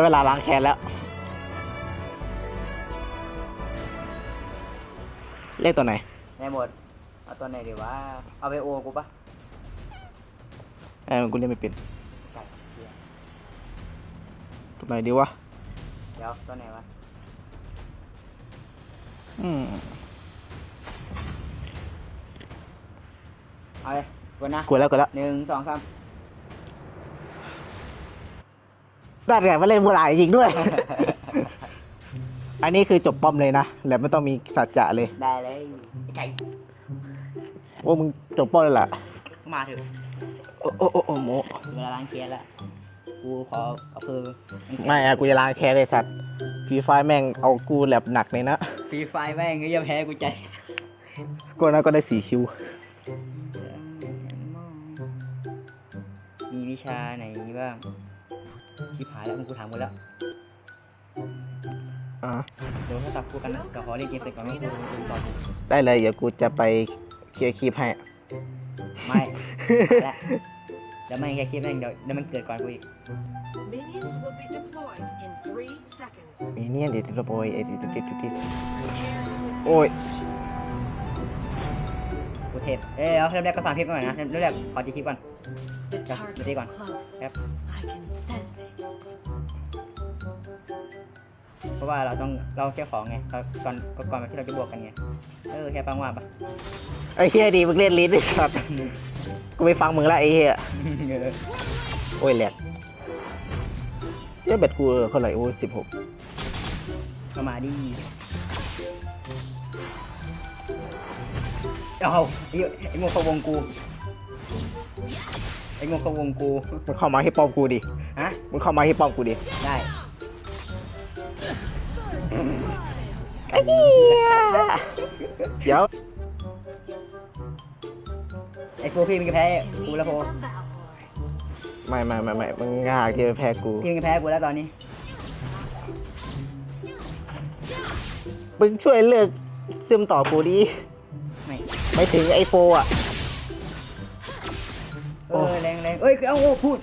ได้เวลาล้างแค้นแล้ว เลขตัวไหน ในหมด เอาตัวไหนดีวะ เอาไปโอกูปะเออกูเล่นไม่เป็นไก่เหี้ยตัวไหนดีวะ เดี๋ยวตัวไหนวะ อืมเอาเลยกดนะกูแล้วกูแล้วหนึ่งสองสาม ได้ไงมาเล่นมูหลายจริงด้วย อันนี้คือจบป้อมเลยนะแล้วไม่ต้องมีสัจจะเลยได้เลยไอ้ไก่โอ้มึงจบป้อมเลยล่ะมาเถอะโอ้โอ้โอ้โอ้โมเวลาล้างเกียร์แล้วกูขอเอาคือไม่อะกูจะล้างแค้นเลยสัตว์ฟรีไฟแม่งเอากูแลบหนักเลยนะฟรีไฟแม่งก็ยังแพ้กูใจกูนั้นก็ได้สี่คิว มีวิชาไหนบ้าง ชิบหายแล้วมึงกูถามกูแล้วอ่าเดี๋ยวถ้าตับกูกันก็ขอเล่นเกมเสร็จก่อนว่ากูกูตอบกูได้เลยเดี๋ยวกูจะไปเคลียร์คลิปให้ ไม่และเดี๋ยวไม่แค่คลิปแม่งเดี๋ยวเดี๋ยวมันเกิดก่อนกูอีก Minions will be deployed in three seconds. มีเนี่ยเดี๋ยวจะโปรยเอ็ดดิดดิดดิด Prepare to โอ้ย กูเทปเอ้ยเอาเริ่มแรกก็ฟังคลิปก่อนนะ เริ่มแรกขอจีคลิปก่อน The Yeah, target take is one. close. Yep. I can sense it. เพราะว่าเราต้องเราแค่ของไงเราก่อนก่อนที่เราจะบวกกันไง เออแค่ฟังว่าปะไอ้เฮียดีมึงเล่นลิ้นไอ้สัตว์กูไม่ฟังมึงละไอ้เฮียโอ้ยแหลกเหี้ยเบ็ดกูเท่าไหร่โอ้ยสิบหกเข้ามาดิ เอาไอ้ไอ้โมเขาวงกู ไอ้โมเขาวงกู มึงเข้ามาที่ป้อมกูดิ ฮะ มึงเข้ามาที่ป้อมกูดิ ได้ไอ้เหี้ยเดี๋ยวไอ้โฟพี่มันจะแพ้กูแล้วโฟไม่ไม่ไม่ไม่มึงงากที่จะแพ้กู พี่มันจะแพ้กูแล้วตอนนี้ มึงช่วยเลิกซึมต่อกูดิ ไม่ไม่ถึงไอโฟอะเออแรงแรงเอ้ยเอาโอ้พูด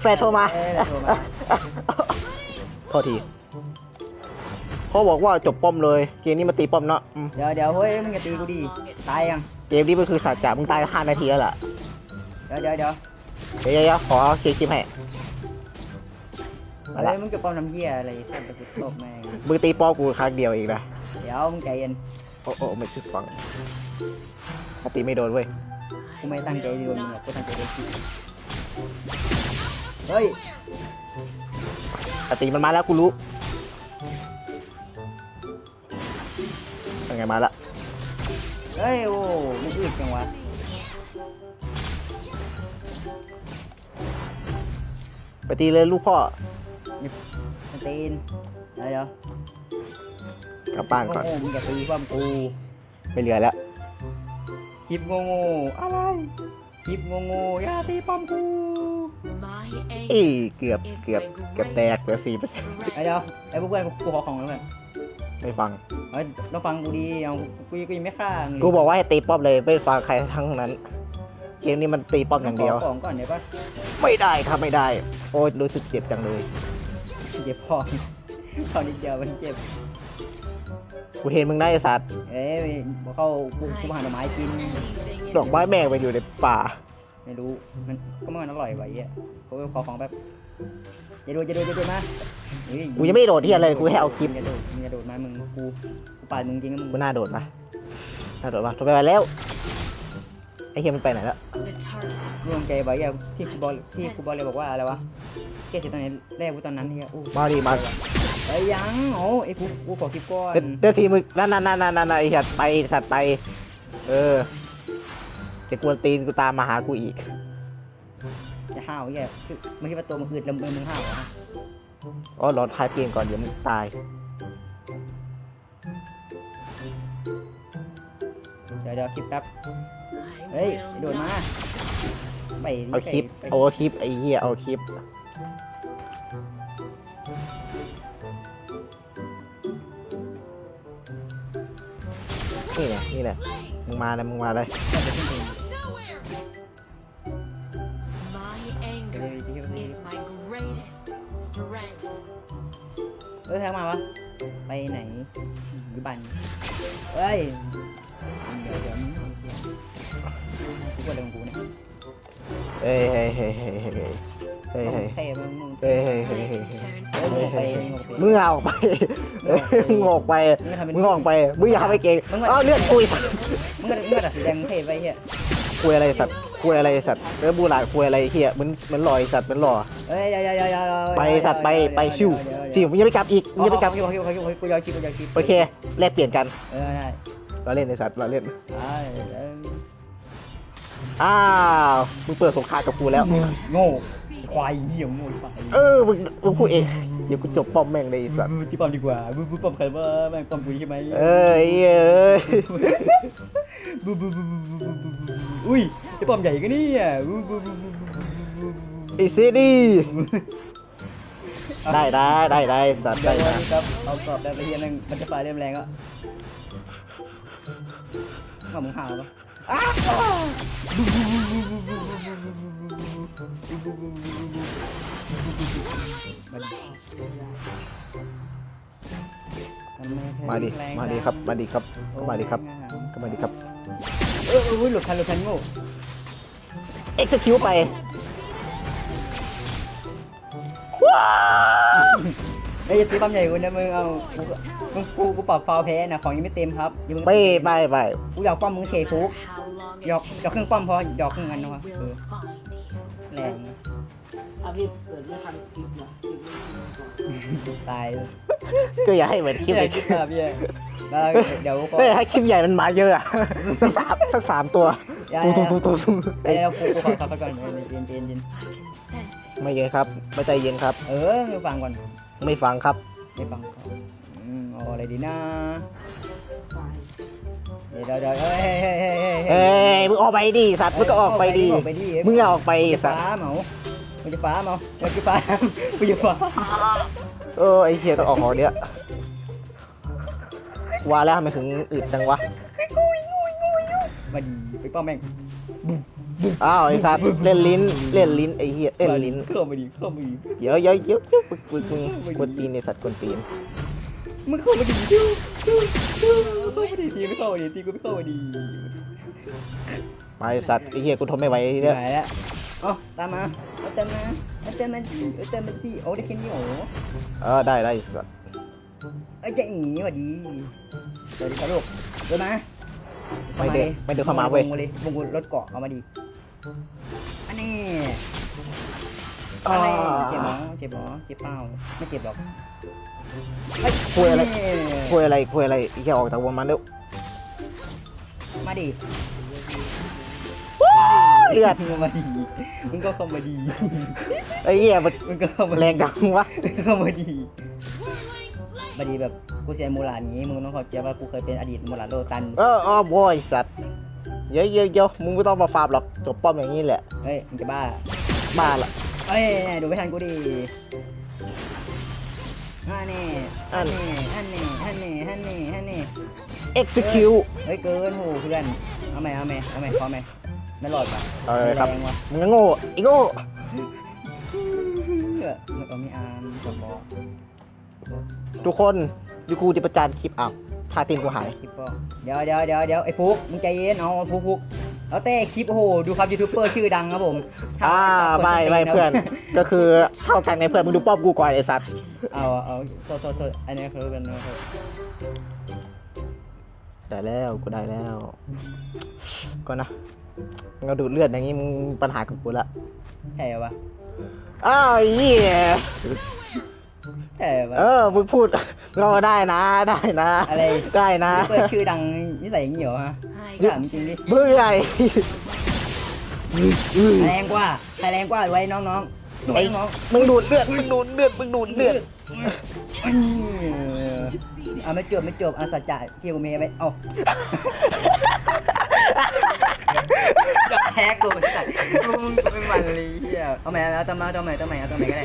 แฟนโทรมาเออโทรมาโทษทีเขาบอกว่าจบป้อมเลย เกมนี้มาตีป้อมเนาะอืมเดี๋ยวเดี๋ยวเฮ้ยมึงอย่าตีกูดิตายยังเกมนี้มันคือสัจจะมึงตายห้านาทีแล้วล่ะเดี๋ยวเดี๋ยวเดี๋ยวเดี๋ยวเดี๋ยวขอเคลียร์คลิปให้มาละเฮ้ยมึงจะปลอมน้ำเหี้ยอะไรสัตว์ตะกุดตบแม่งมึงตีป้อมกูครั้งเดียวเองนะเดี๋ยวมึงใจเย็นโอ้โอ้ไม่ชิดฟังถ้าตีไม่โดนเว้ยกูไม่ตั้งใจโดนมึงหรอกกูตั้งใจโดนพี่เฮ้ยถ้าตีมันมาแล้วกูรู้เป็นไงมาละเฮ้ยโอ้มึงอึดจังวะไปตีเลยลูกพ่อมันตีนเดี๋ยวเดี๋ยว กลับบ้านก่อน โง่ๆมึงอย่าตีความกูไม่เหลือแล้ว คลิปโง่ๆอะไร คลิปโง่ๆอย่าตีป้อมกู My เอ้ย aim เกือบ is เกือบ the เกือบแตกเหลือสี่เปอร์ greatest เซ็นต์เดี๋ยวเดี๋ยวไอ้พวกเพื่อนกูกูขอของแล้วเพื่อนไม่ฟัง เฮ้ยต้องฟังกูดีเอากูกูยังไม่ฆ่ามึงกูบอกว่าให้ตีป้อมเลยไม่ฟังใครทั้งนั้น เกมนี้มันตีป้อมอย่างเดียว ขของก่อนเดี๋ยวปะไม่ได้ครับไม่ได้ โอ้ยรู้สึกเจ็บจังเลย เจ็บพอตอนนี้เดียวมันเจ็บ กูเห็นมึงได้ไอ้สัตว์เอ้ยบอกเข้ากูกูมาหาหน่อไม้กิน anything in ดอกไม้แม่งไปอยู่ในป่า ไม่รู้ มันก็มันอร่อยไว้อะกูไปขอของแบบจะโดดจะโดดจะโดดมาเฮ้กูยังไม่โดดที่อะไรกูให้เอาคลิป มึงจะโดดมึงจะโดดมามึงกูกูปาดมึงจริงนะมึงกูน่าโดดปะน่าโดดปะโดดไปแล้ว ไอ้เฮียมันไปไหนแล้ว the target is กูลงใจไว้อะที่กูบอกที่กูบอกเลยบอกว่าอะไรวะเกสตอนไหนแรกกูตอนนั้นเฮียอู้ มาดิมา ไอ้ยยังโอ้ไอ้กูกูขอคลิปก่อนเดี๋ยวเดี๋ยวทีมึงนั่นนั่นนั่นนั่นนั่นไอ้สัตว์ไปสัตว์ไป เออจะกวนตีนกูตามมาหากูอีก จะห้าวเฮียคือไม่คิดว่าตัวมึงอืดแล้วมึงมึงห้าวเหรออ๋อรอท้ายเกมก่อนเดี๋ยวมึงตายเดี๋ยวเดี๋ยวคลิปแป๊บ I เฮ้ย will โดดมา not ไปเอาคลิปไปเอาคลิปไอ้เหี้ยเอาคลิป นี่แหละนี่แหละมึงมาเลยมึงมาเลย My aim ดีดีดี is my greatest strength. เอ้ยแทงมาวะไปไหนหรือบันเฮ้ยเดี๋ยวเดี๋ยวกูกดอะไรของกูเนี่ยเฮ้ยเฮ้ยเฮ้ยเฮ้ย เฮ้ยเฮ้ยเฮ้ยเท่มึงมึงเฮ้ยเฮ้ย I เฮ้ยเฮ้ย can turn เฮ้ยมึงออกไป anything มึงออกไปมึงเอาออกไปมึงออกไปมึงออกไปมึงอย่าทำไปเก่งเอ้าเลือดคุยมึงก็มึงก็ตัดสีแดงมึงเท่ไปเฮียคุยอะไรสัตว์คุยอะไรสัตว์เออบูหลาคุยอะไรเฮียมันมันลอยสัตว์มันหล่อเฮ้ยเดี๋ยวเดี๋ยวเดี๋ยวเดี๋ยวไปสัตว์ไปไปชิวชิวมึงอย่าไปกลับอีกมึงอย่าไปกลับคิวคิวคิวคิวกูยาวคิวกูยาวคิวโอเคแลกเปลี่ยนกันเออได้เราเล่นในสัตว์เราเล่นได้เอออ้าวมึงเปิดสงครามกับกูแล้ว โง่ควายเหี้ยโง่ไปเออมึงมึงพูดเองเดี๋ยวกูจบป้อมแม่งเลยไอ้สัตว์มึงที่ปั๊มดีกว่ามึงมึงปั๊มใครว่าแม่งปั๊มกูใช่ไหมเอ้ยเอ้ยบูบูบูบูบูบูบูบูอุ้ยไอ้ปั๊มใหญ่กันนี่อะบูบูบูบูบูบูบูไอ้ซีดีได้ได้ได้ได้สัตว์เดี๋ได้ยวนะนี้ครับเอากรอบได้ไปเฮียแม่งมันจะไฟเริ่มแรงอะเอามึงหาวปะ มาดิ มาดิครับ มาดิครับ มาดิครับก็มาดิครับ เออหลุดทันหลุดทันโง่เอ็กซ์คิวไปว้า เอ้ยอย่าตีปั๊มใหญ่กูนะมึงเอากูมึงกูกูปรับฟาวแพ้นะของยังไม่เต็มครับยังไปไปไปกูอยากป้อมมึงเฉยฟุก how long หยอก it หยอกครึ่งป้อมพอหยอกครึ่งอันนะวะ takes เออ will find you. แรงนะอาพี่เกิดไม่ทันคลิปนะคลิปไม่ทันก่อนตายก็อย่าให้เหมือนคลิปไม่เล็ได้กคิดแบบพี่แล้วเดี๋ยวก็เฮ้ยให้คลิปใหญ่มันมาเยอะอะสักสามสักสามตัวอย่าตุ้ตุ้ตุ้ตุ้ไอ้เรากูกูขอทับไปก่อนเย็นเย็นเย็น I can sense it. ไม่เย็นครับไม่ใจเย็นครับ เออไม่ฟังก่อน ไม่ฟังครับ ไม่ฟังก่อนอืมเอาอะไรดีนะไฟเดี๋ยวเดี๋ยวเดี๋ยวเฮ้ยเฮ้ยเฮ้ยเฮ้ยเอ้ยมึงออกไปดิสัตว์มึงก็ออกไปดิออกไปดิมึงออกไปมึงจะสัตฟ้าว์เหมามึงจะฟ้าเหมามึงจะฟ้ามึงจะฟ้าเออไอ้เฮียต้องออกของเนี้ยว่าแล้วทำไมถึงอึดจังวะมาดีไปป้อมแม่ง อ้าวไอ้สัตว์เล่นลิ้นเล่นลิ้นไอ้เหี้ยเล่นลิ้นเข้ามาดีเข้ามาดีเดี๋ยอะเยอะเยอะเยอะปึกปึกปึกกวนตีนไอ้สัตว์กวนตีนมึงเข้ามาดีดูดูดูเข้ามาดีทีไม่เข้ามาดีทีกูไม่เข้ามาดีมาไอ้สัตว์ไอ้เหี้ยกูทนไม่ไหวเหเนี่ยนื่อยแล้วเอ๋อตามมาเอาเต็มมาเอาเต็มมาดีเอาเต็มมาดีโอ้ได้แค่นี้โอ้เออได้ได้สัตว์ไอ้เจ๊อีหวัดดีสวัสดีครับลูกเดินมาไม่เดินไม่เดินเข้ามาเว้ยวงเลย วงรถเกาะเอามาดี อันนี้อ่าอะไรเจ็บหมอเจ็บหมอเจ็บเป้าไม่เจ็บหรอกคุยอะไรนี่คุยอะไรคุยอะไรไอ้เหี้ยออกจากวงมันเร็วมาดิเลือดมึงมาดีมึงก็เข้ามาดีไอ้เหี้ยมันมึงก็เข้ามาแรงจังวะเข้ามาดีมาดีแบบกูเสียมูลาดอย่างงี้มึงต้องเข้าใจว่ากูเคยเป็นอดีตมูลาดโลตันเอออ๋อโว้ยสัตว์ เยอะเยอะเยอะมึงไม่ต้องมาฟาร์มหรอก จบป้อมอย่างนี้แหละ เฮ้ยมึงจะบ้า บ้าละเอ้ยดูไม่ทันกูดิฮันนี่ฮันนี่ฮันนี่ฮันนี่ฮันนี่ฮันนี่ execute เฮ้ยเกินโหเพื่อน เอาไหมเอาไหมเอาไหมพอไหมไม่รอดป่ะเอาเลยครับแรงว่ะมึงก็โง่ไอ้โง่เออมันเอาไม่อามสมบอทุกคนยูกูจะประจานคลิปอ้า วพาตีนกูหาย คลิปก็เดี๋ยวเดี๋ยวเดี๋ยวเดี๋ยวไอ้ฟุกมึงใจเย็นเอาฟุกฟุกเอาเต้คลิปโอ้โหดูครับยูทูบเบอร์ชื่อดังครับผมอ่าไม่ไม่เพื่อน ก็คือเท่ากันในเพื่อนมึงดูป้อมกูก่อนไอ้สัตว์เอาเอาโทษโทษโทษอันนี้เขาเป็นนะได้แล้วกูได้แล้ว ก็นะมึงเอาดูดเลือดอย่างงี้มึงปัญหากับกูละใช่ปะอ้าวไอ้เหี้ย ใช่ปะเออมึงพูด ก็ได้นะได้นะอะไร ได้นะยูทูบเบอร์ชื่อดังนิสัยอย่างนี้เหรอฮะ I ถามจริงดิเบื่อไอ้แรงกว่าใครแรงกว่าไว้น้องน้องๆไอ้น้องมึงดูดเลือดมึงดูดเลือดมึงดูดเลือดๆอ่าไม่จบไม่จบอาสัจจะที่กูมีไว้เอ้าอยากแฮกกูเหมือนกันมึงไม่มันเลยเฮียเอาใหม่เอาตัวมาเอาตัวใหม่ตัวใหม่เอาตัวใหม่ก็ได้